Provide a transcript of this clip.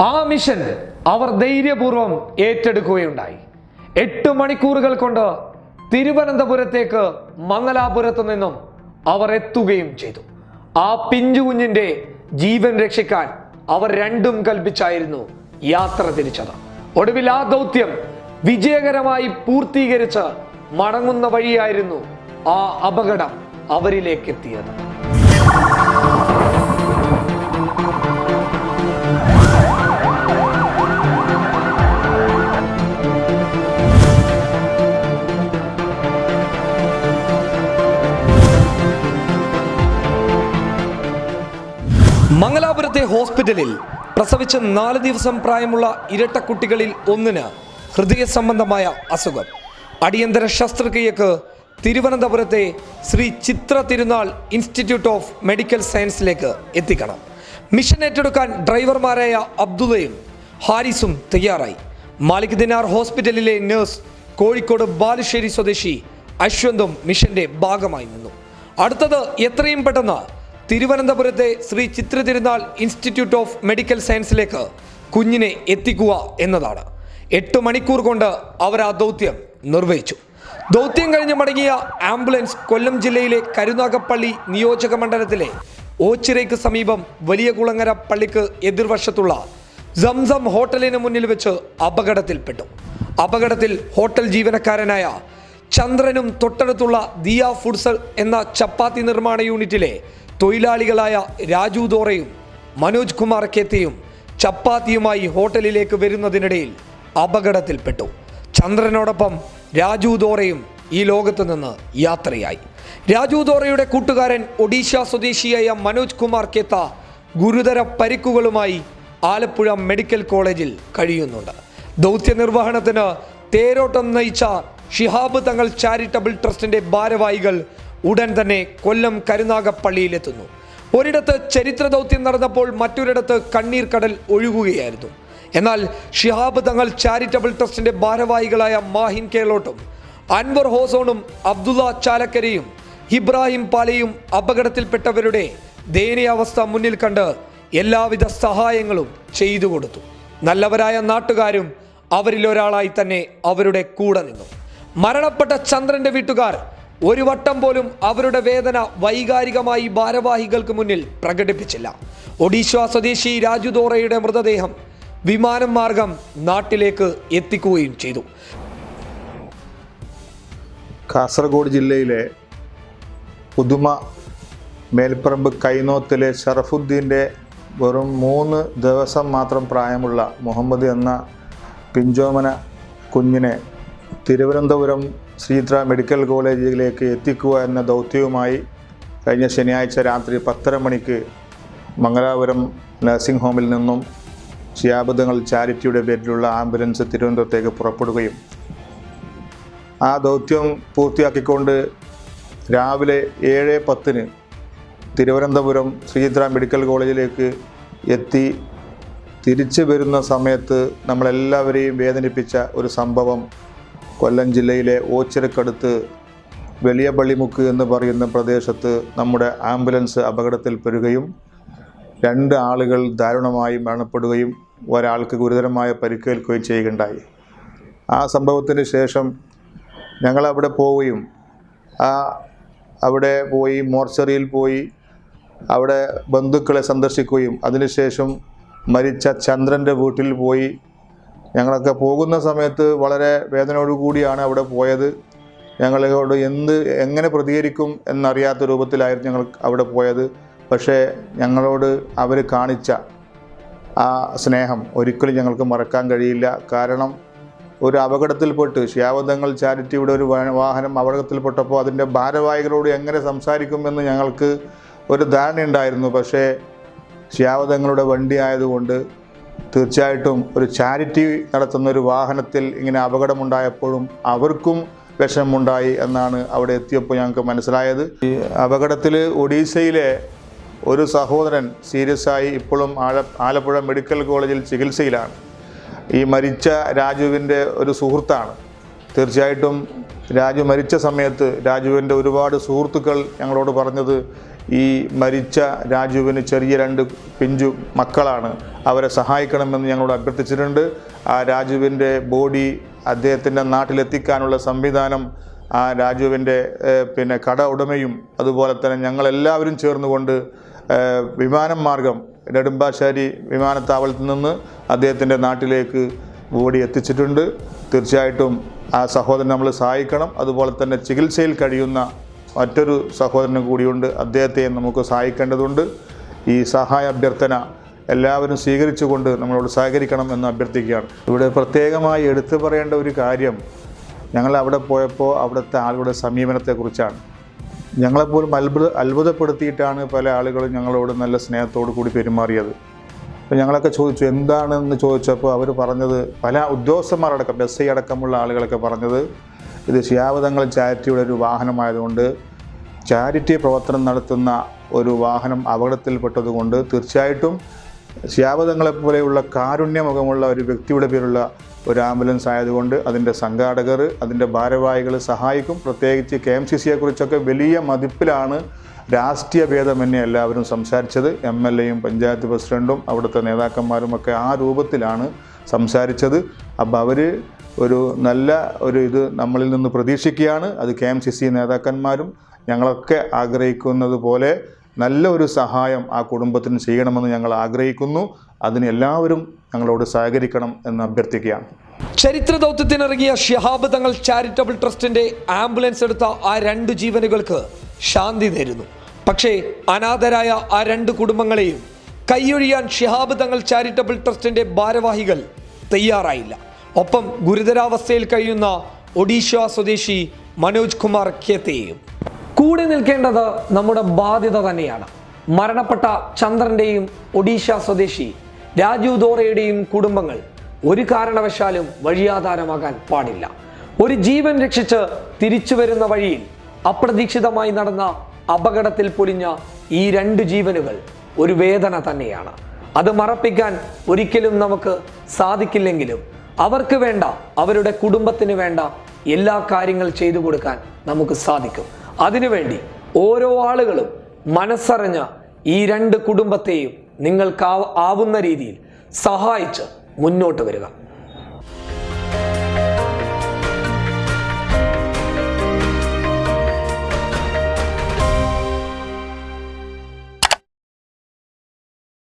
ആ മിഷൻ അവർ ധൈര്യപൂർവം ഏറ്റെടുക്കുകയുണ്ടായി. എട്ട് മണിക്കൂറുകൾ കൊണ്ട് തിരുവനന്തപുരത്തേക്ക് മംഗലാപുരത്തു നിന്നും അവർ എത്തുകയും ചെയ്തു. ആ പിഞ്ചു കുഞ്ഞിന്റെ ജീവൻ രക്ഷിക്കാൻ അവർ രണ്ടും കൽപ്പിച്ചായിരുന്നു യാത്ര തിരിച്ചത്. ഒടുവിൽ ആ ദൗത്യം വിജയകരമായി പൂർത്തീകരിച്ച് മടങ്ങുന്ന വഴിയായിരുന്നു ആ അപകടം അവരിലേക്ക് എത്തിയത് മംഗലാപുരത്തെ ഹോസ്പിറ്റലിൽ പ്രസവിച്ച നാല് ദിവസം പ്രായമുള്ള ഇരട്ട കുട്ടികളിൽ ഒന്നിന് ഹൃദയ സംബന്ധമായ അസുഖം. അടിയന്തര ശസ്ത്രക്രിയക്ക് തിരുവനന്തപുരത്തെ ശ്രീ ചിത്ര തിരുനാൾ ഇൻസ്റ്റിറ്റ്യൂട്ട് ഓഫ് മെഡിക്കൽ സയൻസിലേക്ക് എത്തിക്കണം. മിഷൻ ഏറ്റെടുക്കാൻ ഡ്രൈവർമാരായ അബ്ദുള്ളയും ഹാരിസും തയ്യാറായി. മാലിക് ദിനാർ ഹോസ്പിറ്റലിലെ നഴ്സ് കോഴിക്കോട് ബാലുശ്ശേരി സ്വദേശി അശ്വന്തും മിഷന്റെ ഭാഗമായി നിന്നു. അടുത്തത് എത്രയും പെട്ടെന്ന് തിരുവനന്തപുരത്തെ ശ്രീ ചിത്ര തിരുനാൾ ഇൻസ്റ്റിറ്റ്യൂട്ട് ഓഫ് മെഡിക്കൽ സയൻസിലേക്ക് കുഞ്ഞിനെ എത്തിക്കുക എന്നതാണ്. എട്ട് മണിക്കൂർ കൊണ്ട് അവർ ആ ദൗത്യം നിർവഹിച്ചു. ദൗത്യം കഴിഞ്ഞ് മടങ്ങിയ ആംബുലൻസ് കൊല്ലം ജില്ലയിലെ കരുനാഗപ്പള്ളി നിയോജക മണ്ഡലത്തിലെ ഓച്ചിറയ്ക്ക് സമീപം വലിയ കുളങ്ങര പള്ളിക്ക് എതിർവശത്തുള്ള സംസം ഹോട്ടലിന് മുന്നിൽ വെച്ച് അപകടത്തിൽപ്പെട്ടു. അപകടത്തിൽ ഹോട്ടൽ ജീവനക്കാരനായ ചന്ദ്രനും തൊട്ടടുത്തുള്ള ദിയ ഫുഡ്സൽ എന്ന ചപ്പാത്തി നിർമ്മാണ യൂണിറ്റിലെ തൊഴിലാളികളായ രാജു ദോറയും മനോജ് കുമാർ കേത്തയും ചപ്പാത്തിയുമായി ഹോട്ടലിലേക്ക് വരുന്നതിനിടയിൽ അപകടത്തിൽപ്പെട്ടു. ചന്ദ്രനോടൊപ്പം രാജു ദോറയും ഈ ലോകത്ത് നിന്ന് യാത്രയായി. രാജു ദോറയുടെ കൂട്ടുകാരൻ ഒഡീഷ സ്വദേശിയായ മനോജ് കുമാർ കേത്ത ഗുരുതര പരിക്കുകളുമായി ആലപ്പുഴ മെഡിക്കൽ കോളേജിൽ കഴിയുന്നുണ്ട്. ദൗത്യ നിർവഹണത്തിന് തേരോട്ടം നയിച്ച ഷിഹാബ് തങ്ങൾ ചാരിറ്റബിൾ ട്രസ്റ്റിന്റെ ഭാരവാഹികൾ ഉടൻ തന്നെ കൊല്ലം കരുനാഗപ്പള്ളിയിലെത്തുന്നു. ഒരിടത്ത് ചരിത്ര ദൗത്യം നടന്നപ്പോൾ മറ്റൊരിടത്ത് കണ്ണീർ കടൽ ഒഴുകുകയായിരുന്നു. എന്നാൽ ഷിഹാബ് തങ്ങൾ ചാരിറ്റബിൾ ട്രസ്റ്റിന്റെ ഭാരവാഹികളായ മാഹിൻ കേളോട്ടും അൻവർ ഹോസോണും അബ്ദുള്ള ചാലക്കരയും ഇബ്രാഹിം പാലയും അപകടത്തിൽപ്പെട്ടവരുടെ ദയനീയാവസ്ഥ മുന്നിൽ കണ്ട് എല്ലാവിധ സഹായങ്ങളും ചെയ്തു കൊടുത്തു. നല്ലവരായ നാട്ടുകാരും അവരിലൊരാളായി തന്നെ അവരുടെ കൂടെ നിന്നു. മരണപ്പെട്ട ചന്ദ്രന്റെ വീട്ടുകാർ ഒരു വട്ടം പോലും അവരുടെ വേദന വൈകാരികമായി ഭാരവാഹികൾക്ക് മുന്നിൽ പ്രകടിപ്പിച്ചില്ല. ഒഡീഷ സ്വദേശി രാജു ദോറയുടെ മൃതദേഹം വിമാനം മാർഗം നാട്ടിലേക്ക് എത്തിക്കുകയും ചെയ്തു. കാസർഗോഡ് ജില്ലയിലെ പുതുമ മേൽപ്പറമ്പ് കൈനോത്തിലെ ഷറഫുദ്ദീന്റെ വെറും മൂന്ന് ദിവസം മാത്രം പ്രായമുള്ള മുഹമ്മദ് എന്ന പിഞ്ചോമന കുഞ്ഞിനെ തിരുവനന്തപുരം ശ്രീത്ര മെഡിക്കൽ കോളേജിലേക്ക് എത്തിക്കുക എന്ന ദൗത്യവുമായി കഴിഞ്ഞ ശനിയാഴ്ച രാത്രി പത്തര മണിക്ക് മംഗലാപുരം നഴ്സിംഗ് ഹോമിൽ നിന്നും ശിയാബദ്ധങ്ങൾ ചാരിറ്റിയുടെ പേരിലുള്ള ആംബുലൻസ് തിരുവനന്തപുരത്തേക്ക് പുറപ്പെടുകയും ആ ദൗത്യം പൂർത്തിയാക്കിക്കൊണ്ട് രാവിലെ ഏഴ് പത്തിന് തിരുവനന്തപുരം ശ്രീചിത്ര മെഡിക്കൽ കോളേജിലേക്ക് എത്തി തിരിച്ചു വരുന്ന സമയത്ത് നമ്മളെല്ലാവരെയും വേദനിപ്പിച്ച ഒരു സംഭവം കൊല്ലം ജില്ലയിലെ ഓച്ചിറക്കടുത്ത് വലിയ പള്ളിമുക്ക് എന്ന് പറയുന്ന പ്രദേശത്ത് നമ്മുടെ ആംബുലൻസ് അപകടത്തിൽപ്പെടുകയും രണ്ട് ആളുകൾ ദാരുണമായി മരണപ്പെടുകയും ഒരാൾക്ക് ഗുരുതരമായ പരിക്കേൽക്കുകയും ചെയ്യുകയുണ്ടായി. ആ സംഭവത്തിന് ശേഷം ഞങ്ങളവിടെ പോവുകയും ആ അവിടെ പോയി മോർച്ചറിയിൽ പോയി അവിടെ ബന്ധുക്കളെ സന്ദർശിക്കുകയും അതിനുശേഷം മരിച്ച ചന്ദ്രന്റെ വീട്ടിൽ പോയി ഞങ്ങളൊക്കെ പോകുന്ന സമയത്ത് വളരെ വേദനയോടു കൂടിയാണ് അവിടെ പോയത്. ഞങ്ങളോട് എന്ത് എങ്ങനെ പ്രതികരിക്കും എന്നറിയാത്ത രൂപത്തിലായിരുന്നു ഞങ്ങൾ അവിടെ പോയത്. പക്ഷേ ഞങ്ങളോട് അവർ കാണിച്ച ആ സ്നേഹം ഒരിക്കലും ഞങ്ങൾക്ക് മറക്കാൻ കഴിയില്ല. കാരണം ഒരു അപകടത്തിൽപ്പെട്ട് ശ്യാവതങ്ങൾ ചാരിറ്റിയുടെ ഒരു വാഹനം അപകടത്തിൽപ്പെട്ടപ്പോൾ അതിന്റെ ഭാരവാഹികളോട് എങ്ങനെ സംസാരിക്കുമെന്ന് ഞങ്ങൾക്ക് ഒരു ധാരണയുണ്ടായിരുന്നു. പക്ഷേ ശ്യാവതങ്ങളുടെ വണ്ടി ആയതുകൊണ്ട് തീർച്ചയായിട്ടും ഒരു ചാരിറ്റി നടത്തുന്ന ഒരു വാഹനത്തിൽ ഇങ്ങനെ അപകടമുണ്ടായപ്പോഴും അവർക്കും വിഷമമുണ്ടായി എന്നാണ് അവിടെ എത്തിയപ്പോൾ ഞങ്ങൾക്ക് മനസ്സിലായത്. ഈ അപകടത്തിൽ ഒഡീഷയിലെ ഒരു സഹോദരൻ സീരിയസ് ആയി ഇപ്പോഴും ആല ആലപ്പുഴ മെഡിക്കൽ കോളേജിൽ ചികിത്സയിലാണ്. ഈ മരിച്ച രാജുവിന്റെ ഒരു സുഹൃത്താണ്. തീർച്ചയായിട്ടും രാജു മരിച്ച സമയത്ത് രാജുവിന്റെ ഒരുപാട് സുഹൃത്തുക്കൾ ഞങ്ങളോട് പറഞ്ഞത് ഈ മരിച്ച രാജുവിന് ചെറിയ രണ്ട് പിഞ്ചു മക്കളാണ് അവരെ സഹായിക്കണമെന്ന് ഞങ്ങളോട് അഭ്യർത്ഥിച്ചിട്ടുണ്ട്. ആ രാജുവിന്റെ ബോഡി അദ്ദേഹത്തിന്റെ നാട്ടിലെത്തിക്കാനുള്ള സംവിധാനം ആ രാജുവിന്റെ പിന്നെ കട ഉടമയും അതുപോലെ തന്നെ ഞങ്ങളെല്ലാവരും ചേർന്നുകൊണ്ട് വിമാനം മാർഗം നെടുമ്പാശ്ശേരി വിമാനത്താവളത്തിൽ നിന്ന് അദ്ദേഹത്തിന്റെ നാട്ടിലേക്ക് ബോഡി എത്തിച്ചിട്ടുണ്ട്. തീർച്ചയായിട്ടും ആ സഹോദരൻ നമ്മൾ സഹായിക്കണം. അതുപോലെ തന്നെ ചികിത്സയിൽ കഴിയുന്ന മറ്റൊരു സഹോദരനും കൂടിയുണ്ട്. അദ്ദേഹത്തെ നമുക്ക് സഹായിക്കേണ്ടതുണ്ട്. ഈ സഹായ അഭ്യർത്ഥന എല്ലാവരും സ്വീകരിച്ചുകൊണ്ട് നമ്മളോട് സഹകരിക്കണം എന്ന് അഭ്യർത്ഥിക്കുകയാണ്. ഇവിടെ പ്രത്യേകമായി എടുത്തു പറയേണ്ട ഒരു കാര്യം ഞങ്ങൾ അവിടെ പോയപ്പോൾ അവിടുത്തെ ആളുകളുടെ സമീപനത്തെക്കുറിച്ചാണ്. ഞങ്ങളെപ്പോലും അത്ഭുത അത്ഭുതപ്പെടുത്തിയിട്ടാണ് പല ആളുകളും ഞങ്ങളോട് നല്ല സ്നേഹത്തോടു കൂടി പെരുമാറിയത്. അപ്പോൾ ഞങ്ങളൊക്കെ ചോദിച്ചു എന്താണെന്ന്? ചോദിച്ചപ്പോൾ അവർ പറഞ്ഞത് പല ഉദ്യോഗസ്ഥന്മാരടക്കം എസ് ഐ അടക്കമുള്ള ആളുകളൊക്കെ പറഞ്ഞത് ഇത് ശിയാവതങ്ങൾ ചാരിറ്റിയുടെ ഒരു വാഹനമായതുകൊണ്ട് ചാരിറ്റി പ്രവർത്തനം നടത്തുന്ന ഒരു വാഹനം അപകടത്തിൽപ്പെട്ടതുകൊണ്ട് തീർച്ചയായിട്ടും ശിയാവതങ്ങളെ പോലെയുള്ള കാരുണ്യമുഖമുള്ള ഒരു വ്യക്തിയുടെ പേരുള്ള ഒരു ആംബുലൻസ് ആയതുകൊണ്ട് അതിന്റെ സംഘാടകർ അതിന്റെ ഭാരവാഹികൾ സഹായിക്കും. പ്രത്യേകിച്ച് കെ എം സി സിയെ കുറിച്ചൊക്കെ വലിയ മതിപ്പിലാണ് രാഷ്ട്രീയ ഭേദമന്യേ എല്ലാവരും സംസാരിച്ചത്. എം എൽ എയും പഞ്ചായത്ത് പ്രസിഡന്റും അവിടുത്തെ നേതാക്കന്മാരും ഒക്കെ ആ രൂപത്തിലാണ് സംസാരിച്ചത്. അപ്പോൾ അവർ ഒരു നല്ല ഒരു ഇത് നമ്മളിൽ നിന്ന് പ്രതീക്ഷിക്കുകയാണ്. അത് കെ എം സി സി നേതാക്കന്മാരും ഞങ്ങളൊക്കെ ആഗ്രഹിക്കുന്നത് പോലെ നല്ല ഒരു സഹായം ആ കുടുംബത്തിന് ചെയ്യണമെന്ന് ഞങ്ങൾ ആഗ്രഹിക്കുന്നു. അതിന് എല്ലാവരും ഞങ്ങളോട് സഹകരിക്കണം എന്ന് അഭ്യർത്ഥിക്കുകയാണ്. ചരിത്ര ദൗത്യത്തിനിറങ്ങിയ ഷിഹാബ് തങ്ങൾ ചാരിറ്റബിൾ ട്രസ്റ്റിന്റെ ആംബുലൻസ് എടുത്ത ആ രണ്ട് ജീവനുകൾക്ക് ശാന്തി നേരുന്നു. പക്ഷേ അനാഥരായ ആ രണ്ട് കുടുംബങ്ങളെയും കൈയൊഴിയാൻ ഷിഹാബ് തങ്ങൾ ചാരിറ്റബിൾ ട്രസ്റ്റിന്റെ ഭാരവാഹികൾ തയ്യാറായില്ല. ഒപ്പം ഗുരുതരാവസ്ഥയിൽ കഴിയുന്ന ഒഡീഷ സ്വദേശി മനോജ് കുമാർ ഖേത്തെയും കൂടെ നിൽക്കേണ്ടത് നമ്മുടെ ബാധ്യത തന്നെയാണ്. മരണപ്പെട്ട ചന്ദ്രന്റെയും ഒഡീഷ സ്വദേശി രാജു ദോറയുടെയും കുടുംബങ്ങൾ ഒരു കാരണവശാലും വഴിയാധാരമാകാൻ പാടില്ല. ഒരു ജീവൻ രക്ഷിച്ച് തിരിച്ചു വരുന്ന വഴിയിൽ അപ്രതീക്ഷിതമായി നടന്ന അപകടത്തിൽ പൊലിഞ്ഞ ഈ രണ്ട് ജീവനുകൾ ഒരു വേദന തന്നെയാണ്. അത് മറപ്പിക്കാൻ ഒരിക്കലും നമുക്ക് സാധിക്കില്ലെങ്കിലും അവർക്ക് വേണ്ട അവരുടെ കുടുംബത്തിന് വേണ്ട എല്ലാ കാര്യങ്ങൾ ചെയ്തു കൊടുക്കാൻ നമുക്ക് സാധിക്കും. അതിനുവേണ്ടി ഓരോ ആളുകളും മനസ്സറിഞ്ഞ ഈ രണ്ട് കുടുംബത്തെയും നിങ്ങൾക്ക് ആവുന്ന രീതിയിൽ സഹായിച്ച് മുന്നോട്ട് വരിക.